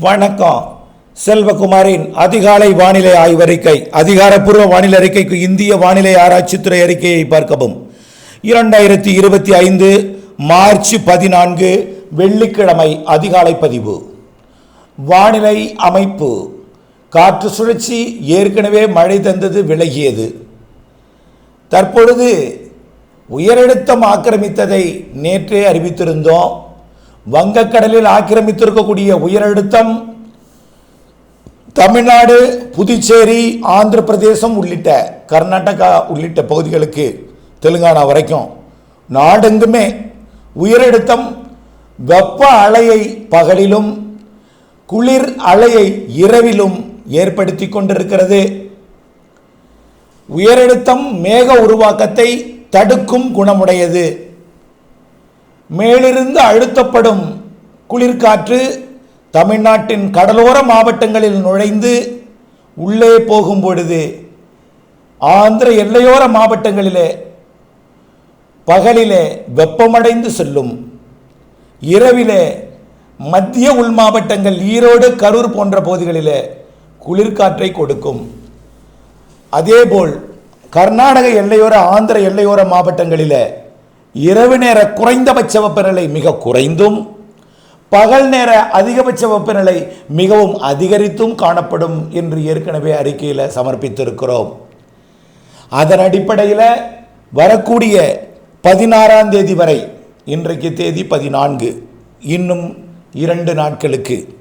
வணக்கம். செல்வகுமாரின் அதிகாலை வானிலை ஆய்வறிக்கை அதிகாரப்பூர்வ வானிலை அறிக்கைக்கு இந்திய வானிலை ஆராய்ச்சித்துறை அறிக்கையை பார்க்கவும். இரண்டாயிரத்தி இருபத்தி ஐந்து மார்ச் பதினான்கு வெள்ளிக்கிழமை அதிகாலை பதிவு. வானிலை அமைப்பு. காற்று சுழற்சி ஏற்கனவே மழை தந்தது விலகியது. தற்பொழுது உயரழுத்தம் ஆக்கிரமித்ததை நேற்றே அறிவித்திருந்தோம். வங்கக்கடலில் ஆக்கிரமித்திருக்கக்கூடிய உயரழுத்தம் தமிழ்நாடு புதுச்சேரி ஆந்திர பிரதேசம் உள்ளிட்ட கர்நாடகா உள்ளிட்ட பகுதிகளுக்கு தெலுங்கானா வரைக்கும் நாடெங்குமே உயரழுத்தம் வெப்ப அலையை பகலிலும் குளிர் அலையை இரவிலும் ஏற்படுத்தி கொண்டிருக்கிறது. உயரழுத்தம் மேக உருவாக்கத்தை தடுக்கும் குணமுடையது. மேலிருந்து அழுத்தப்படும் குளிர்காற்று தமிழ்நாட்டின் கடலோர மாவட்டங்களில் நுழைந்து உள்ளே போகும் பொழுது ஆந்திர எல்லையோர மாவட்டங்களிலே பகலிலே வெப்பமடைந்து செல்லும். இரவிலே மத்திய உள் மாவட்டங்கள் ஈரோடு கரூர் போன்ற பகுதிகளிலே குளிர்காற்றை கொடுக்கும். அதேபோல் கர்நாடக எல்லையோர ஆந்திர எல்லையோர மாவட்டங்களிலே இரவு நேர குறைந்தபட்ச வெப்பநிலை மிக குறைந்தும் பகல் நேர அதிகபட்ச வெப்பநிலை மிகவும் அதிகரித்தும் காணப்படும் என்று ஏற்கனவே அறிக்கையில் சமர்ப்பித்திருக்கிறோம். அதன் அடிப்படையில் வரக்கூடிய பதினாறாம் தேதி வரை இன்றைக்கு தேதி பதினான்கு இன்னும் இரண்டு நாட்களுக்கு.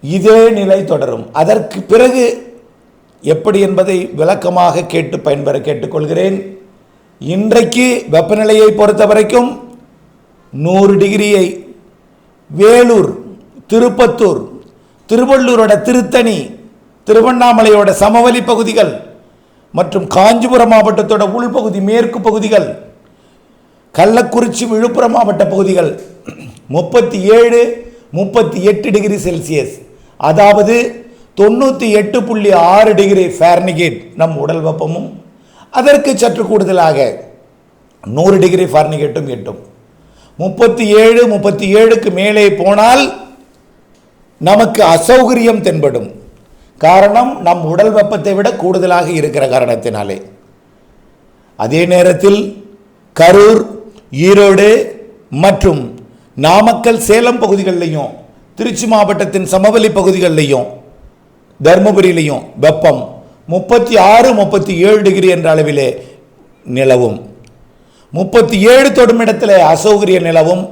இதே நிலை தொடரும். அதற்கு பிறகு எப்படி என்பதை விளக்கமாக கேட்டு பயன்பெற கேட்டுக்கொள்கிறேன். இன்றைக்கு வெப்பநிலையை பொறுத்த வரைக்கும் நூறு டிகிரியை வேலூர் திருப்பத்தூர் திருவள்ளூரோட திருத்தணி திருவண்ணாமலையோட சமவெளி பகுதிகள் மற்றும் காஞ்சிபுரம் மாவட்டத்தோட உள்பகுதி மேற்கு பகுதிகள் கள்ளக்குறிச்சி விழுப்புரம் மாவட்ட பகுதிகள் முப்பத்தி ஏழு முப்பத்தி எட்டு டிகிரி செல்சியஸ். அதாவது தொண்ணூற்றி எட்டு புள்ளி ஆறு டிகிரி ஃபேர்னிகேட் நம் உடல் வெப்பமும். அதற்கு சற்று கூடுதலாக நூறு டிகிரி ஃபார்னிகேட்டும் எட்டும். முப்பத்தி ஏழு முப்பத்தி ஏழுக்கு மேலே போனால் நமக்கு அசௌகரியம் தென்படும். காரணம் நம் உடல் வெப்பத்தை விட கூடுதலாக இருக்கிற காரணத்தினாலே. அதே நேரத்தில் கரூர் ஈரோடு மற்றும் நாமக்கல் சேலம் பகுதிகளிலையும் திருச்சி மாவட்டத்தின் சமவெளி பகுதிகளிலையும் தருமபுரியிலையும் வெப்பம் முப்பத்தி ஆறு முப்பத்தி ஏழு டிகிரி என்ற அளவிலே நிலவும். முப்பத்தி ஏழு தொடும் இடத்துல அசௌகரிய நிலவும்.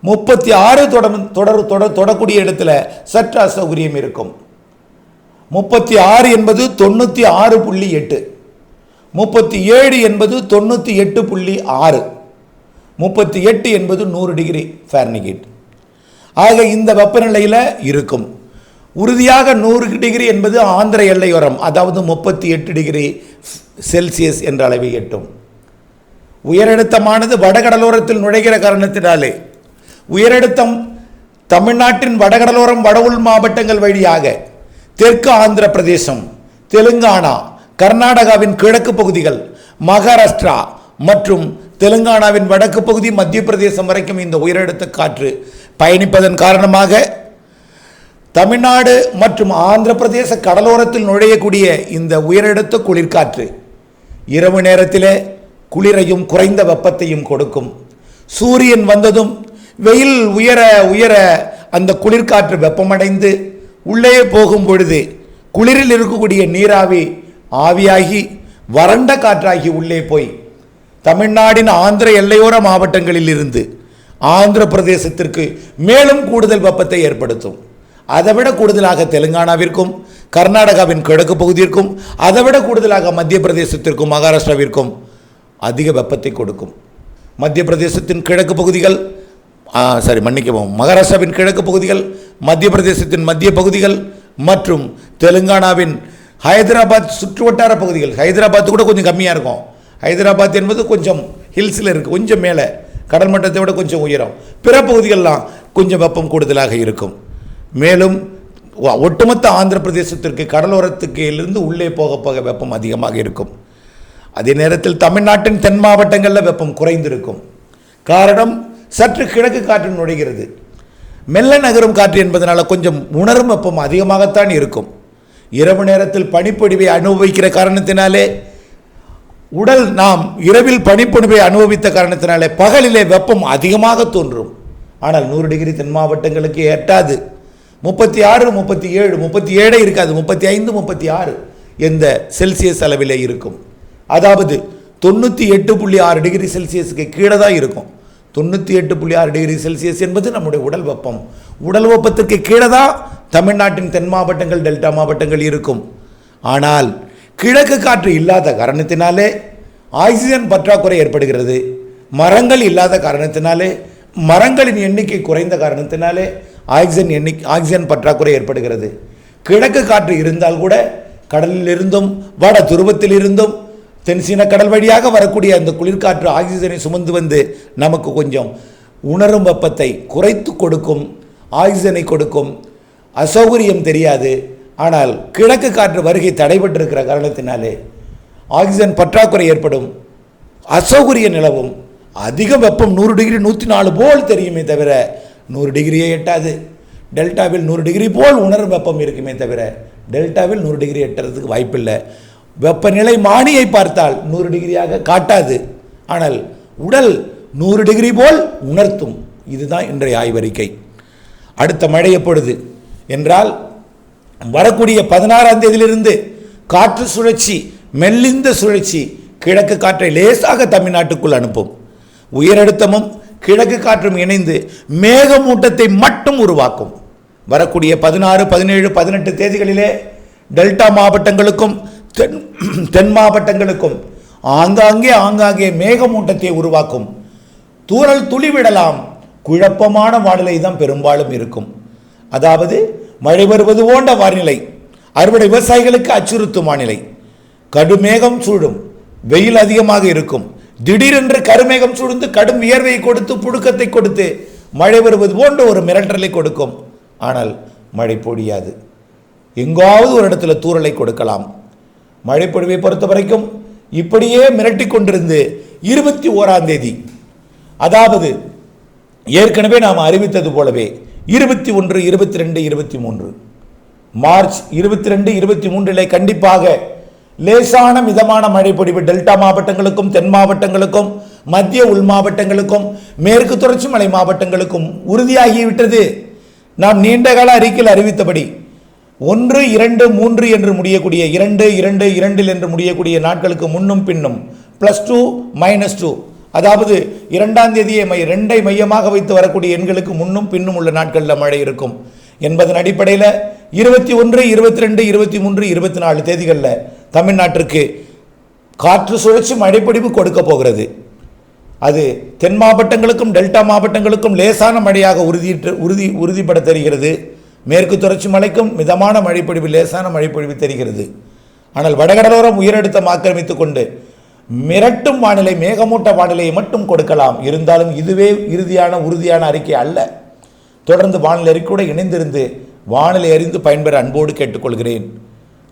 முப்பத்தி ஆறு தொடர் தொடர் தொடர் தொடக்கூடிய இடத்துல சற்று அசௌகரியம் இருக்கும். முப்பத்தி ஆறு என்பது தொண்ணூற்றி ஆறு புள்ளி எட்டு. முப்பத்தி ஏழு என்பது தொண்ணூற்றி எட்டு புள்ளி ஆறு. முப்பத்தி எட்டு என்பது நூறு டிகிரி ஃபேர்னிகேட் ஆக இந்த வெப்பநிலையில் இருக்கும். உறுதியாக நூறு டிகிரி என்பது ஆந்திர எல்லையோரம் அதாவது முப்பத்தி எட்டு டிகிரி செல்சியஸ் என்ற அளவை எட்டும். உயரழுத்தமானது வடகடலோரத்தில் நுழைகிற காரணத்தினாலே உயரழுத்தம் தமிழ்நாட்டின் வடகடலோரம் வட மாவட்டங்கள் வழியாக தெற்கு ஆந்திர பிரதேசம் தெலுங்கானா கர்நாடகாவின் கிழக்கு பகுதிகள் மகாராஷ்டிரா மற்றும் தெலுங்கானாவின் வடக்கு பகுதி மத்திய பிரதேசம் வரைக்கும் இந்த உயரழுத்த காற்று பயணிப்பதன் காரணமாக தமிழ்நாடு மற்றும் ஆந்திர பிரதேச கடலோரத்தில் நுழையக்கூடிய இந்த உயரெடுத்த குளிர்காற்று இரவு நேரத்திலே குளிரையும் குறைந்த வெப்பத்தையும் கொடுக்கும். சூரியன் வந்ததும் வெயில் உயர உயர அந்த குளிர்காற்று வெப்பமடைந்து உள்ளே போகும் பொழுது குளிரில் இருக்கக்கூடிய நீராவி ஆவியாகி வறண்ட காற்றாகி உள்ளே போய் தமிழ்நாடின் ஆந்திர எல்லையோர மாவட்டங்களில் இருந்து ஆந்திர பிரதேசத்திற்கு மேலும் கூடுதல் வெப்பத்தை ஏற்படுத்தும். அதைவிட கூடுதலாக தெலுங்கானாவிற்கும் கர்நாடகாவின் கிழக்கு பகுதியிற்கும் அதைவிட கூடுதலாக மத்திய பிரதேசத்திற்கும் மகாராஷ்டிராவிற்கும் அதிக வெப்பத்தை கொடுக்கும். மத்திய பிரதேசத்தின் கிழக்கு பகுதிகள் சாரி சரி மன்னிக்கவும் மகாராஷ்டிராவின் கிழக்கு பகுதிகள் மத்திய பிரதேசத்தின் மத்திய பகுதிகள் மற்றும் தெலுங்கானாவின் ஹைதராபாத் சுற்றுவட்டார பகுதிகள். ஹைதராபாத் கூட கொஞ்சம் கம்மியாக இருக்கும். ஹைதராபாத் என்பது கொஞ்சம் ஹில்ஸில் இருக்குது கொஞ்சம் மேலே. கடல் மட்டத்தை விட கொஞ்சம் உயரம். பிற பகுதிகளெலாம் கொஞ்சம் வெப்பம் கூடுதலாக இருக்கும். மேலும் ஒட்டுமொத்த ஆந்திர பிரதேசத்திற்கு கடலோரத்துக்கு இருந்து உள்ளே போக போக வெப்பம் அதிகமாக இருக்கும். அதே நேரத்தில் தமிழ்நாட்டின் தென் மாவட்டங்களில் வெப்பம் குறைந்திருக்கும். காரணம் சற்று கிழக்கு காற்று நுழைகிறது. மெல்ல நகரும் காற்று என்பதனால் கொஞ்சம் உணரும் வெப்பம் அதிகமாகத்தான் இருக்கும். இரவு நேரத்தில் பனிப்பொழிவை அனுபவிக்கிற காரணத்தினாலே உடல் நாம் இரவில் பனிப்பொழிவை அனுபவித்த காரணத்தினாலே பகலிலே வெப்பம் அதிகமாக தோன்றும். ஆனால் நூறு டிகிரி தென் மாவட்டங்களுக்கு எட்டாது முப்பத்தி ஆறு முப்பத்தி ஏழு முப்பத்தி ஏழே இருக்காது முப்பத்தி ஐந்து முப்பத்தி ஆறு எந்த செல்சியஸ் அளவிலே இருக்கும். அதாவது தொண்ணூற்றி எட்டு புள்ளி ஆறு டிகிரி செல்சியஸுக்கு கீழே தான் இருக்கும். தொண்ணூற்றி எட்டு புள்ளி ஆறு டிகிரி செல்சியஸ் என்பது நம்முடைய உடல் வெப்பம். உடல் வெப்பத்திற்கு கீழே தான் தமிழ்நாட்டின் தென் மாவட்டங்கள் டெல்டா மாவட்டங்கள் இருக்கும். ஆனால் கிழக்கு காற்று இல்லாத காரணத்தினாலே ஆக்சிஜன் பற்றாக்குறை ஏற்படுகிறது. மரங்கள் இல்லாத காரணத்தினாலே மரங்களின் எண்ணிக்கை குறைந்த காரணத்தினாலே ஆக்சிஜன் எண்ணி ஆக்சிஜன் பற்றாக்குறை ஏற்படுகிறது. கிழக்கு காற்று இருந்தால் கூட கடலிலிருந்தும் வட துருவத்தில் இருந்தும் தென்சீன கடல் வழியாக வரக்கூடிய அந்த குளிர்காற்று ஆக்சிஜனை சுமந்து வந்து நமக்கு கொஞ்சம் உணரும் வெப்பத்தை குறைத்து கொடுக்கும் ஆக்சிஜனை கொடுக்கும் அசௌகரியம் தெரியாது. ஆனால் கிழக்கு காற்று வருகை தடைபட்டிருக்கிற காரணத்தினாலே ஆக்சிஜன் பற்றாக்குறை ஏற்படும் அசௌகரிய நிலவும் அதிக வெப்பம் நூறு டிகிரி நூற்றி நாலு போல் தெரியுமே தவிர நூறு டிகிரியே எட்டாது. டெல்டாவில் நூறு டிகிரி போல் உணர் வெப்பம் இருக்குமே தவிர டெல்டாவில் நூறு டிகிரி எட்டுறதுக்கு வாய்ப்பில்லை. வெப்பநிலை மானியை பார்த்தால் நூறு டிகிரியாக காட்டாது. ஆனால் உடல் நூறு டிகிரி போல் உணர்த்தும். இதுதான் இன்றைய ஆய்வறிக்கை. அடுத்த மழை எப்பொழுது? என்றால் வரக்கூடிய பதினாறாம் தேதியிலிருந்து காற்று சுழற்சி மெல்லிந்த சுழற்சி கிழக்கு காற்றை லேசாக தமிழ்நாட்டுக்குள் அனுப்பும். உயரழுத்தமும் கிழக்கு காற்றும் இணைந்து மேகமூட்டத்தை மட்டும் உருவாக்கும். வரக்கூடிய பதினாறு பதினேழு பதினெட்டு தேதிகளிலே டெல்டா மாவட்டங்களுக்கும் தென் தென் மாவட்டங்களுக்கும் ஆங்காங்கே ஆங்காங்கே மேகமூட்டத்தை உருவாக்கும். தூறல் துளி விடலாம் குழப்பமான வானிலை தான் பெரும்பாலும் இருக்கும். அதாவது மழை வருவது போன்ற வானிலை அறுவடை விவசாயிகளுக்கு அச்சுறுத்தும் வானிலை. கடுமேகம் சூழும். வெயில் அதிகமாக இருக்கும். திடீரென்று கருமேகம் சூழ்ந்து கடும் வியர்வையை கொடுத்து புழுக்கத்தை கொடுத்து மழை வருவது போன்ற ஒரு மிரட்டலை கொடுக்கும். ஆனால் மழை பொழியாது. எங்காவது ஒரு இடத்துல தூறலை கொடுக்கலாம். மழை பொழிவை பொறுத்த வரைக்கும் இப்படியே மிரட்டி கொண்டிருந்து இருபத்தி ஓராம் தேதி அதாவது ஏற்கனவே நாம் அறிவித்தது போலவே இருபத்தி ஒன்று இருபத்தி ரெண்டு இருபத்தி மூன்று. மார்ச் இருபத்தி ரெண்டு இருபத்தி மூன்றிலே கண்டிப்பாக லேசான மிதமான மழை பொழிவு டெல்டா மாவட்டங்களுக்கும் தென் மாவட்டங்களுக்கும் மத்திய உள் மாவட்டங்களுக்கும் மேற்கு தொடர்ச்சி மலை மாவட்டங்களுக்கும் உறுதியாகிவிட்டது. நாம் நீண்டகால அறிக்கையில் அறிவித்தபடி ஒன்று இரண்டு மூன்று என்று முடியக்கூடிய இரண்டு இரண்டு இரண்டில் என்று முடியக்கூடிய நாட்களுக்கு முன்னும் பின்னும் ப்ளஸ் டூ மைனஸ் டூ அதாவது இரண்டாம் தேதியை மை ரெண்டை மையமாக வைத்து வரக்கூடிய எண்களுக்கு முன்னும் பின்னும் உள்ள நாட்களில் மழை இருக்கும். என்பதன் அடிப்படையில் இருபத்தி ஒன்று இருபத்தி ரெண்டு இருபத்தி மூன்று இருபத்தி நாலு தேதிகளில் தமிழ்நாட்டிற்கு காற்று சுழற்சி மழைப்பிடிவு கொடுக்க போகிறது. அது தென் மாவட்டங்களுக்கும் டெல்டா மாவட்டங்களுக்கும் லேசான மழையாக உறுதியிட்டு உறுதி உறுதிப்பட தெரிகிறது. மேற்கு தொடர்ச்சி மலைக்கும் மிதமான மழைப்பொழிவு லேசான மழைப்பொழிவு தெரிகிறது. ஆனால் வடகடலோரம் உயரழுத்தம் ஆக்கிரமித்துக் கொண்டு மிரட்டும் வானிலை மேகமூட்ட வானிலையை மட்டும் கொடுக்கலாம். இருந்தாலும் இதுவே இறுதியான உறுதியான அறிக்கை அல்ல. தொடர்ந்து வானிலை அறிக்கையோடு இணைந்திருந்து வானிலை அறிந்து பயன்பெற அன்போடு கேட்டுக்கொள்கிறேன்.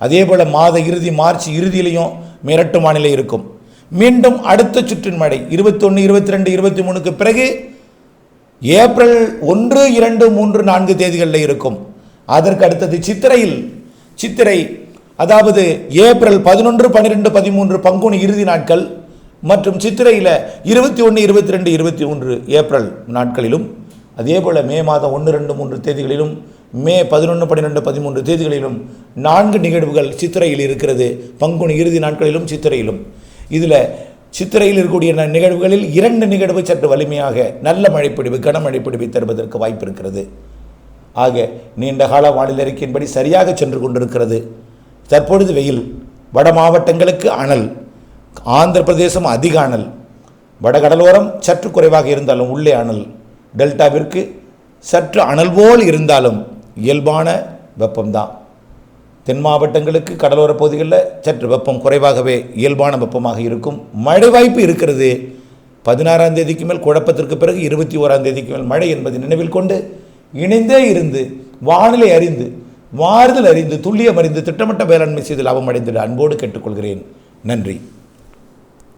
அதே போல் மாத இறுதி மார்ச் இறுதியிலையும் மிரட்டும் வானிலை இருக்கும். மீண்டும் அடுத்த சுற்றின் மழை இருபத்தொன்று இருபத்தி ரெண்டு இருபத்தி மூணுக்கு பிறகு ஏப்ரல் ஒன்று இரண்டு மூன்று நான்கு தேதிகளில் இருக்கும். அதற்கு அடுத்தது சித்திரையில் சித்திரை அதாவது ஏப்ரல் பதினொன்று பன்னிரெண்டு பதிமூன்று பங்குனி இறுதி நாட்கள் மற்றும் சித்திரையில் இருபத்தி ஒன்று இருபத்தி ரெண்டு இருபத்தி மூன்று ஏப்ரல் நாட்களிலும் அதே போல் மே மாதம் ஒன்று ரெண்டு மூன்று தேதிகளிலும் மே பதினொன்று பன்னிரெண்டு பதிமூன்று தேதிகளிலும் நான்கு நிகழ்வுகள் சித்திரையில் இருக்கிறது. பங்குனி இறுதி நாட்களிலும் சித்திரையிலும். இதில் சித்திரையில் இருக்கக்கூடிய நிகழ்வுகளில் இரண்டு நிகழ்வு சற்று வலிமையாக நல்ல மழைப்பிடிவு கனமழைப்பிடிவை தருவதற்கு வாய்ப்பு இருக்கிறது. ஆக நீண்ட கால வானிலை அறிக்கையின்படி சரியாக சென்று கொண்டிருக்கிறது. தற்பொழுது வெயில் வட மாவட்டங்களுக்கு அனல் ஆந்திர பிரதேசம் அதிக அனல் வடகடலோரம் சற்று குறைவாக இருந்தாலும் உள்ளே அனல் டெல்டாவிற்கு சற்று அனல் போல் இருந்தாலும் இயல்பான வெப்பம்தான். தென் மாவட்டங்களுக்கு கடலோர பகுதிகளில் சற்று வெப்பம் குறைவாகவே இயல்பான வெப்பமாக இருக்கும். மழை வாய்ப்பு இருக்கிறது. பதினாறாம் தேதிக்கு மேல் குழப்பத்திற்கு பிறகு இருபத்தி ஓராம் தேதிக்கு மேல் மழை என்பதை நினைவில் கொண்டு இணைந்தே இருந்து வானிலை அறிந்து மாறுதல் அறிந்து துல்லியம் அறிந்து திட்டமிட்ட வேளாண்மை செய்து லாபம் அடைந்திட அன்போடு கேட்டுக்கொள்கிறேன். நன்றி.